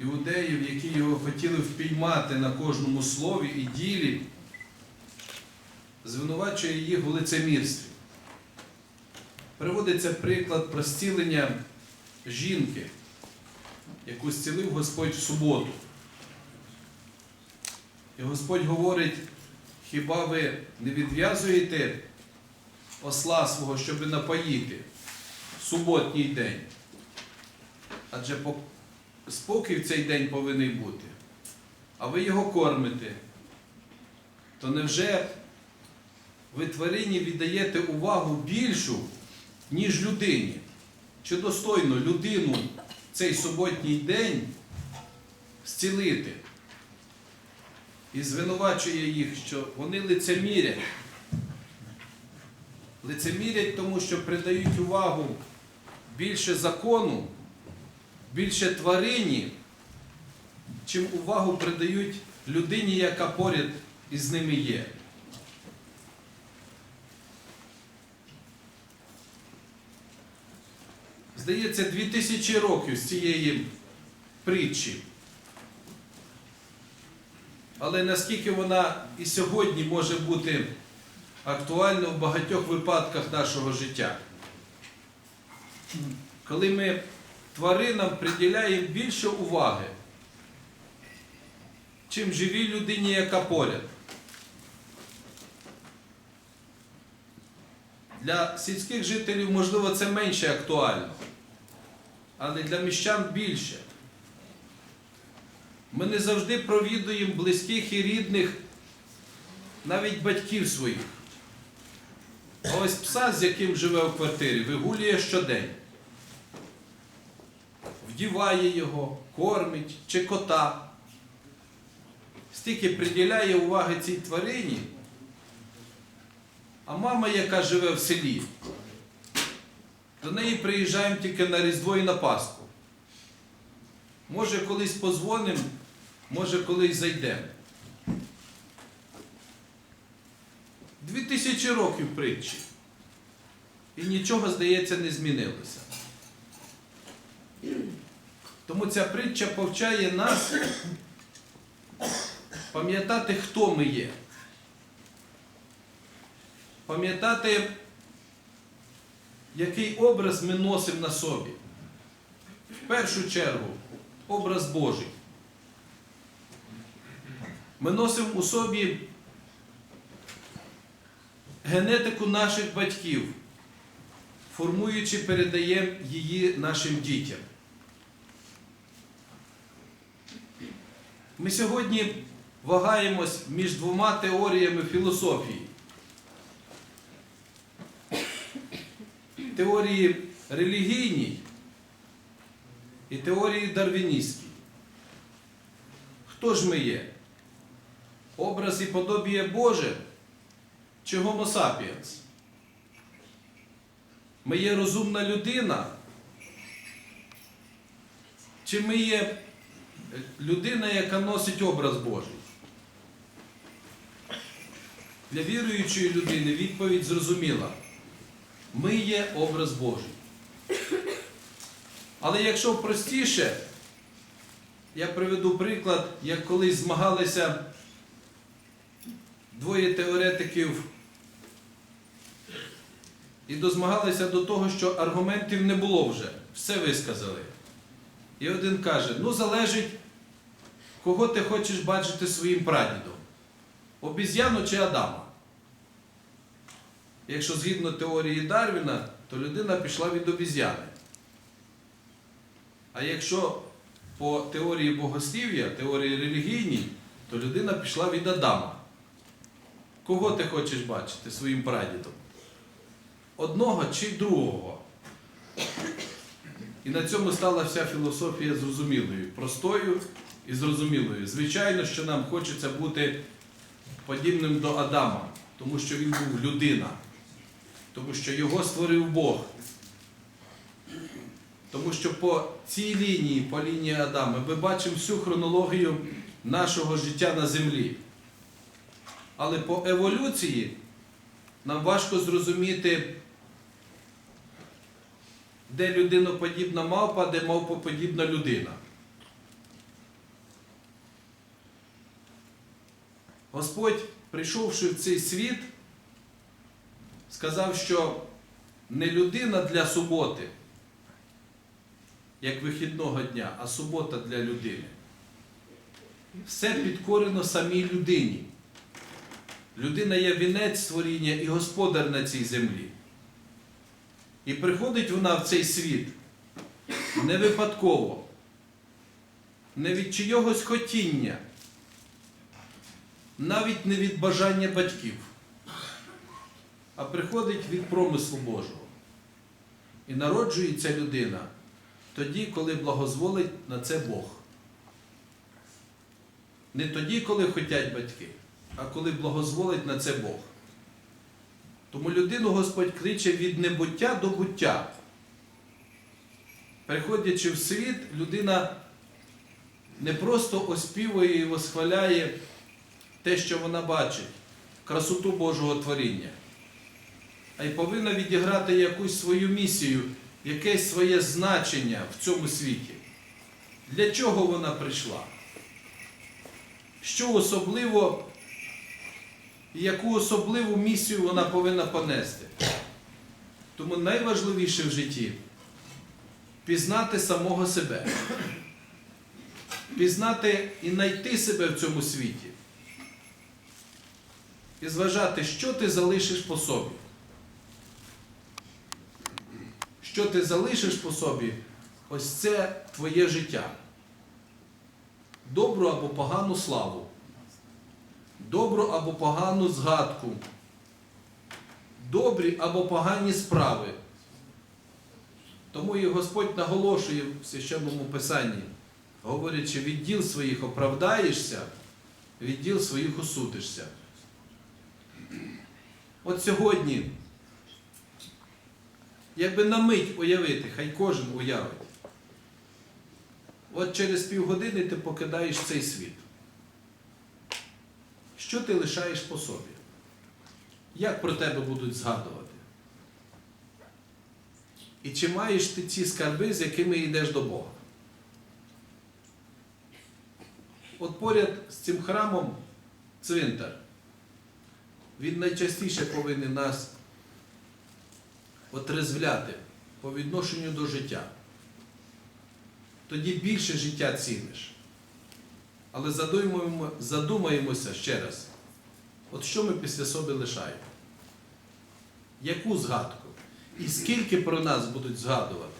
іудеїв, які його хотіли впіймати на кожному слові і ділі, звинувачує їх у лицемірстві. Приводиться приклад про зцілення жінки, яку зцілив Господь в суботу. І Господь говорить, хіба ви не відв'язуєте осла свого, щоб напоїти в суботній день? Адже спокій в цей день повинен бути. А ви його кормите. То невже ви тварині віддаєте увагу більшу, ніж людині? Чи достойно людину цей суботній день зцілити? І звинувачує їх, що вони лицемірять. Лицемірять, тому що придають увагу більше закону, більше тварині, чим увагу придають людині, яка поряд із ними є. Здається, дві тисячі років з цієї притчі. Але наскільки вона і сьогодні може бути актуальна в багатьох випадках нашого життя? Коли ми тваринам приділяємо більше уваги, чим живій людині, яка поряд. Для сільських жителів, можливо, це менше актуально, але для міщан більше. Ми не завжди провідуємо близьких і рідних, навіть батьків своїх. А ось пса, з яким живе в квартирі, вигулює щодень. Вдіває його, кормить чи кота. Стільки приділяє уваги цій тварині. А мама, яка живе в селі, до неї приїжджаємо тільки на Різдво і на Пасху. Може, колись позвонимо, може, колись зайдемо. Дві тисячі років притчі. І нічого, здається, не змінилося. Тому ця притча повчає нас пам'ятати, хто ми є. Пам'ятати, який образ ми носимо на собі. В першу чергу, образ Божий. Ми носимо у собі генетику наших батьків, формуючи, передаємо її нашим дітям. Ми сьогодні вагаємось між двома теоріями філософії. Теорії релігійній і теорії дарвіністській. Хто ж ми є? Образ і подобіє Боже чи sapiens? Ми є розумна людина? Чи ми є людина, яка носить образ Божий? Для віруючої людини відповідь зрозуміла. Ми є образ Божий. Але якщо простіше, я приведу приклад, як колись змагалися двоє теоретиків і дозмагалися до того, що аргументів не було вже. Все висказали. І один каже: ну залежить, кого ти хочеш бачити своїм прадідом. Обіз'яну чи Адама. Якщо згідно теорії Дарвіна, то людина пішла від обіз'яни. А якщо по теорії богослів'я, теорії релігійній, то людина пішла від Адама. Кого ти хочеш бачити своїм прадідом? Одного чи другого? І на цьому стала вся філософія зрозумілою, простою і зрозумілою. Звичайно, що нам хочеться бути подібним до Адама, тому що він був людина, тому що його створив Бог. Тому що по цій лінії, по лінії Адама, ми бачимо всю хронологію нашого життя на землі. Але по еволюції нам важко зрозуміти, де людиноподібна мавпа, де мавпоподібна людина. Господь, прийшовши в цей світ, сказав, що не людина для суботи, як вихідного дня, а субота для людини. Все підкорено самій людині. Людина є вінець створіння і господар на цій землі. І приходить вона в цей світ не випадково, не від чийогось хотіння, навіть не від бажання батьків, а приходить від промислу Божого. І народжується людина тоді, коли благозволить на це Бог. Не тоді, коли хотять батьки, а коли благозволить на це Бог. Тому людину Господь кличе від небуття до буття. Приходячи в світ, людина не просто оспівує і восхваляє те, що вона бачить, красоту Божого творіння, а й повинна відіграти якусь свою місію, якесь своє значення в цьому світі. Для чого вона прийшла? Що особливо, яку особливу місію вона повинна понести? Тому найважливіше в житті пізнати самого себе, пізнати і знайти себе в цьому світі. І зважати, що ти залишиш по собі. Що ти залишиш по собі, ось це твоє життя. Добру або погану славу, добру або погану згадку, добрі або погані справи. Тому і Господь наголошує в священному Писанні, говорячи, від діл своїх оправдаєшся, від діл своїх осудишся. От сьогодні, якби на мить уявити, хай кожен уявить. От через півгодини ти покидаєш цей світ. Що ти лишаєш по собі? Як про тебе будуть згадувати? І чи маєш ти ці скарби, з якими йдеш до Бога? От поряд з цим храмом цвинтар. Він найчастіше повинен нас отрезвляти по відношенню до життя. Тоді більше життя ціниш. Але задумаємо, задумаємося ще раз, от що ми після себе лишаємо? Яку згадку? І скільки про нас будуть згадувати?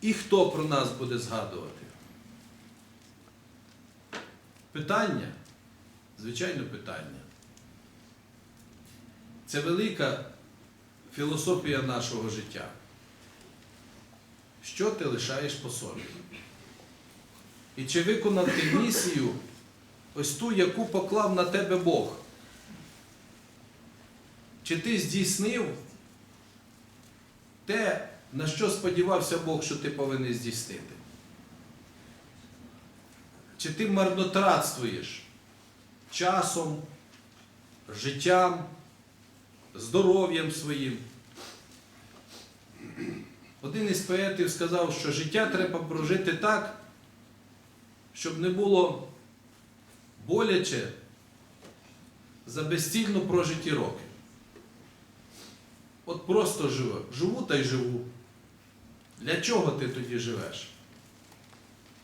І хто про нас буде згадувати? Питання, звичайно, питання. Це велика філософія нашого життя. Що ти лишаєш по собі? І чи виконав ти місію, ось ту, яку поклав на тебе Бог? Чи ти здійснив те, на що сподівався Бог, що ти повинен здійснити? Чи ти марнотратствуєш часом, життям, здоров'ям своїм? Один із поетів сказав, що життя треба прожити так, щоб не було боляче за безцільно прожиті роки. От просто живу. Живу та й живу. Для чого ти тоді живеш?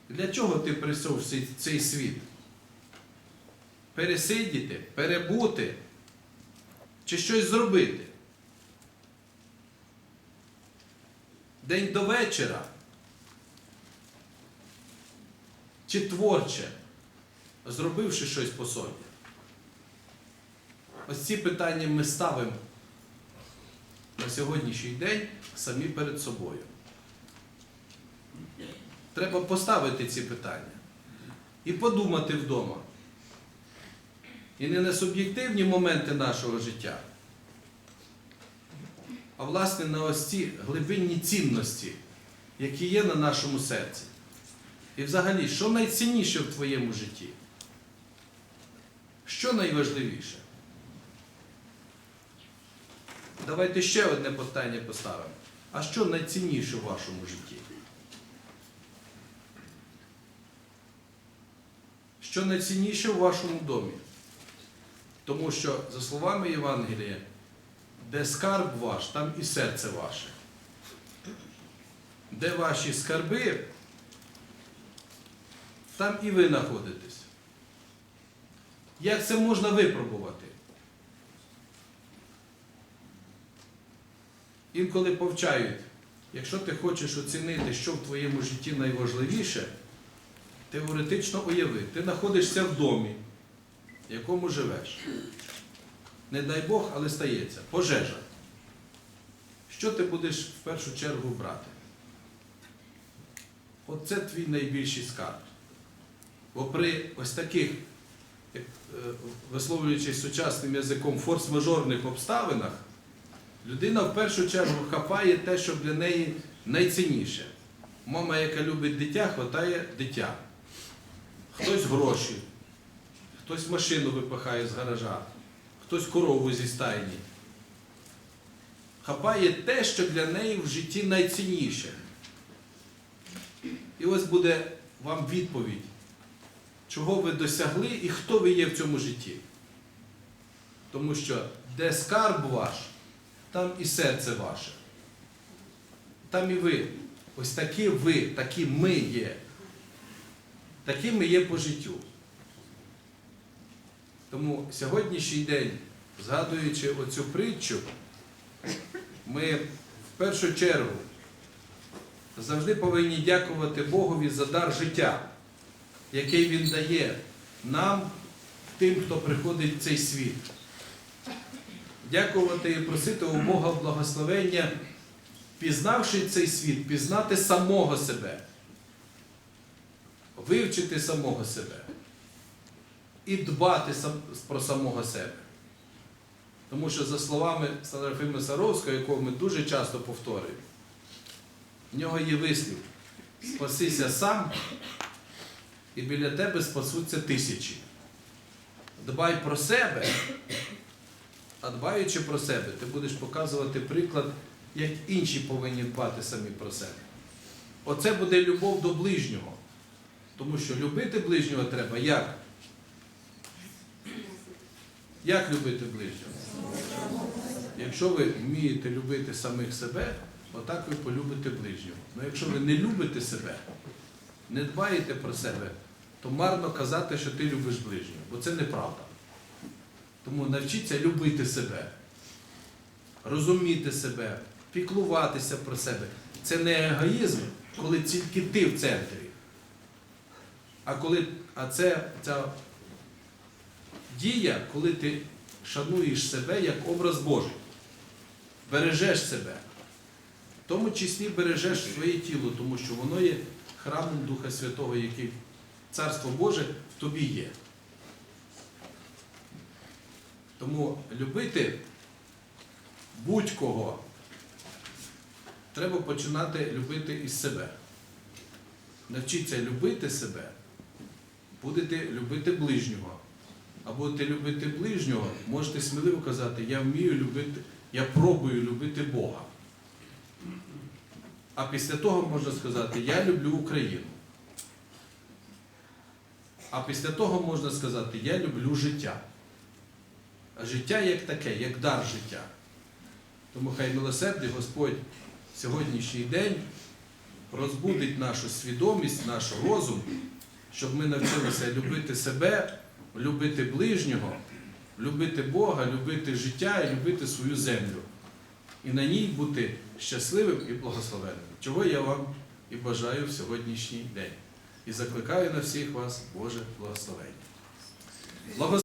Для чого ти прийшов в цей, світ? Пересидіти, перебути чи щось зробити? День до вечора? Чи творче, зробивши щось по собі? Ось ці питання ми ставимо на сьогоднішній день самі перед собою. Треба поставити ці питання і подумати вдома. І не на суб'єктивні моменти нашого життя, а власне на ось ці глибинні цінності, які є на нашому серці. І взагалі, що найцінніше в твоєму житті? Що найважливіше? Давайте ще одне питання поставимо. А що найцінніше в вашому житті? Що найцінніше в вашому домі? Тому що, за словами Євангелія, де скарб ваш, там і серце ваше. Де ваші скарби, там і ви знаходитесь. Як це можна випробувати? Інколи повчають, якщо ти хочеш оцінити, що в твоєму житті найважливіше, теоретично уяви, ти знаходишся в домі, в якому живеш. Не дай Бог, але стається. Пожежа. Що ти будеш в першу чергу брати? Оце твій найбільший скарб. Бо при ось таких, е, висловлюючись сучасним язиком, форс-мажорних обставинах, людина в першу чергу хапає те, що для неї найцінніше. Мама, яка любить дитя, хватає дитя. Хтось гроші, хтось машину випихає з гаража, хтось корову зі стайні. Хапає те, що для неї в житті найцінніше. І ось буде вам відповідь, чого ви досягли і хто ви є в цьому житті. Тому що де скарб ваш, там і серце ваше. Там і ви. Ось такі ви, такі ми є. Такі ми є по життю. Тому сьогоднішній день, згадуючи оцю притчу, ми в першу чергу завжди повинні дякувати Богові за дар життя, який Він дає нам, тим, хто приходить в цей світ. Дякувати і просити у Бога благословення, пізнавши цей світ, пізнати самого себе, вивчити самого себе і дбати про самого себе. Тому що, за словами Сарафима Саровського, якого ми дуже часто повторюємо, в нього є вислів: спасися сам, і біля тебе спасуться тисячі. Дбай про себе, а дбаючи про себе, ти будеш показувати приклад, як інші повинні дбати самі про себе. Оце буде любов до ближнього. Тому що любити ближнього треба як? Як любити ближнього? Якщо ви вмієте любити самих себе, отак ви полюбите ближнього. Ну якщо ви не любите себе, не дбаєте про себе, то марно казати, що ти любиш ближнього, бо це неправда. Тому навчіться любити себе, розуміти себе, піклуватися про себе. Це не егоїзм, коли тільки ти в центрі. А коли, а це ця дія, коли ти шануєш себе як образ Божий, бережеш себе, в тому числі бережеш своє тіло, тому що воно є храмом Духа Святого, який Царство Боже в тобі є. Тому любити будь-кого треба починати любити із себе. Навчіться любити себе, будете любити ближнього. А будете любити ближнього, можете сміливо казати, я вмію любити, я пробую любити Бога. А після того можна сказати, я люблю Україну. А після того можна сказати, я люблю життя. Життя як таке, як дар життя. Тому хай милосердний Господь сьогоднішній день розбудить нашу свідомість, наш розум, щоб ми навчилися любити себе, любити ближнього, любити Бога, любити життя і любити свою землю. І на ній бути щасливим і благословенним. Чого я вам і бажаю в сьогоднішній день. І закликаю на всіх вас Боже благословення. Благос-